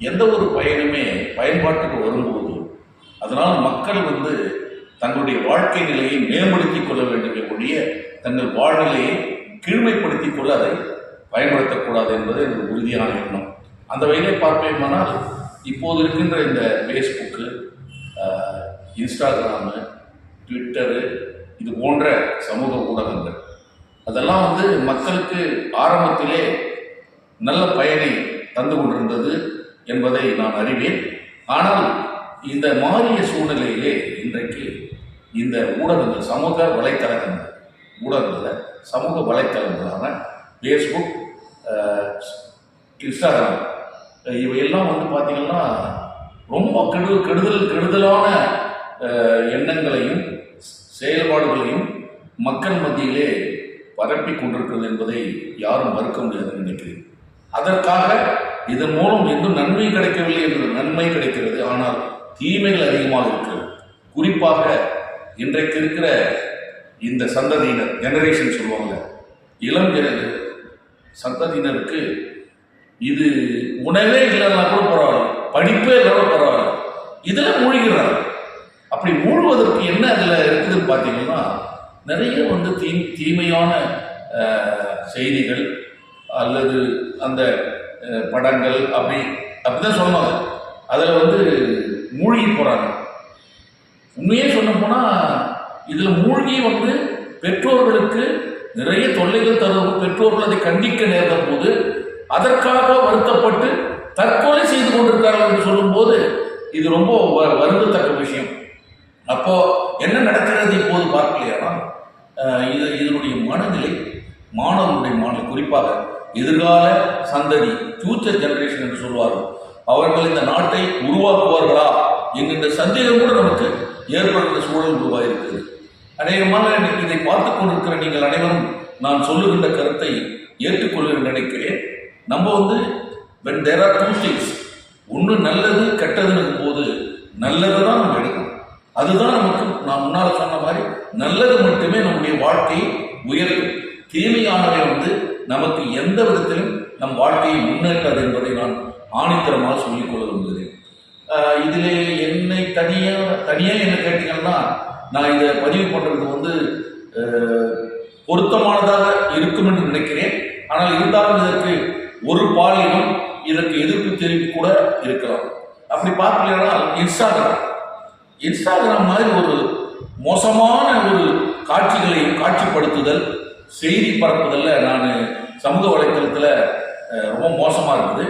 எந்த ஒரு பயனுமே பயன்பாட்டுக்கு வரும்போது அதனால் மக்கள் வந்து தங்களுடைய வாழ்க்கை நிலையை மேம்படுத்திக் கொள்ள வேண்டுமே ஒழிய தங்கள் வாழ்நிலையை கீழ்மைப்படுத்திக் கொள்ள அதை பயன்படுத்தக்கூடாது என்பது எனக்கு உறுதியான எண்ணம். அந்த வகையிலே பார்ப்பேமானால் இப்போது இருக்கின்ற இந்த ஃபேஸ்புக்கு இன்ஸ்டாகிராமு ட்விட்டரு இது போன்ற சமூக ஊடகங்கள் அதெல்லாம் வந்து மக்களுக்கு ஆரம்பத்திலே நல்ல பயனை தந்து கொண்டிருந்தது. என்பதை நான் அறிவேன். ஆனால் இந்த மாறிய சூழ்நிலையிலே இன்றைக்கு இந்த ஊடகங்கள் சமூக வலைத்தளங்கள் ஊடகங்களில் சமூக வலைத்தளங்களான ஃபேஸ்புக் இன்ஸ்டாகிராம் இவையெல்லாம் வந்து பார்த்திங்கன்னா ரொம்ப கெடு கெடுதல் கெடுதலான எண்ணங்களையும் செயல்பாடுகளையும் மக்கள் மத்தியிலே பரப்பி கொண்டிருக்கிறது என்பதை யாரும் மறுக்க முடியாதுன்னு நினைக்கிறேன். அதற்காக இதன் மூலம் எந்த நன்மை கிடைக்கவில்லை என்று நன்மை கிடைக்கிறது. ஆனால் தீமைகள் அதிகமாக இருக்கிறது குறிப்பாக இன்றைக்கு இருக்கிற இந்த சந்ததியினர் ஜெனரேஷன் சொல்லுவாங்க இளம் சந்ததியினருக்கு இது உணவே இல்லைன்னா கூட பரவாயில்ல படிப்பே இல்லைனா பரவாயில்ல இதில் மூழ்கிறாங்க. அப்படி மூழ்வதற்கு என்ன அதில் இருக்குதுன்னு பார்த்தீங்கன்னா நிறைய வந்து தீ தீமையான செய்திகள் அல்லது அந்த படங்கள் அப்படி அப்படிதான் சொன்னாங்க அதில் வந்து மூழ்கி போகிறாங்க உண்மையே சொல்ல போனால் இதில் மூழ்கி வந்து பெற்றோர்களுக்கு நிறைய தொல்லைகள் தரும் பெற்றோர்கள் அதை கண்டிக்க நேர்ந்த போது அதற்காக வருத்தப்பட்டு தற்கொலை செய்து கொண்டிருக்கிறார்கள் என்று சொல்லும்போது இது ரொம்ப வ- வருந்தத்தக்க விஷயம். அப்போ என்ன நடக்கிறது இப்போது பார்க்கலையானா இது இதனுடைய மனநிலை மாணவனுடைய மாநில குறிப்பாக எதிர்கால சந்ததி ஃபியூச்சர் ஜெனரேஷன் என்று சொல்வார்கள். அவர்கள் இந்த நாட்டை உருவாக்குவார்களா என்கின்ற சந்தேகம் கூட நமக்கு ஏற்படுகிற சூழல் உருவாயிருக்கிறது அநேகமாக இன்னைக்கு இதை பார்த்து கொண்டிருக்கிற நீங்கள் அனைவரும் நான் சொல்லுகின்ற கருத்தை ஏற்றுக்கொள்கிற நினைக்கிறேன். நம்ம வந்து when there are two things ஒன்று நல்லது கெட்டதுன்னு போது நல்லது தான் நம்ம எடுக்கணும். அதுதான் நமக்கு நான் முன்னால் சொன்ன மாதிரி நல்லது மட்டுமே நம்முடைய வாழ்க்கையை உயர்த்தும். தீமையானவை வந்து நமக்கு எந்த விதத்திலும் நம் வாழ்க்கையை முன்னேற்றாது என்பதை நான் ஆணித்தரமாக சொல்லிக் கொள்ள விரும்புகிறேன். இதில் என்னை தனியாக தனியாக என்ன கேட்டீங்கன்னா நான் இதை பதிவு பண்ணுறது வந்து பொருத்தமானதாக இருக்கும் என்று நினைக்கிறேன். ஆனால் இருந்தாலும் இதற்கு ஒரு பாலினம் இதற்கு எதிர்ப்பு தெரிவிப்பு கூட இருக்கலாம். அப்படி பார்க்கலன்னா இன்ஸ்டாகிராம். இன்ஸ்டாகிராம் மாதிரி ஒரு மோசமான ஒரு காட்சிகளை காட்சிப்படுத்துதல் செய்தி பரப்புதலில் நான் சமூக வலைத்தளத்தில் ரொம்ப மோசமாக இருக்குது.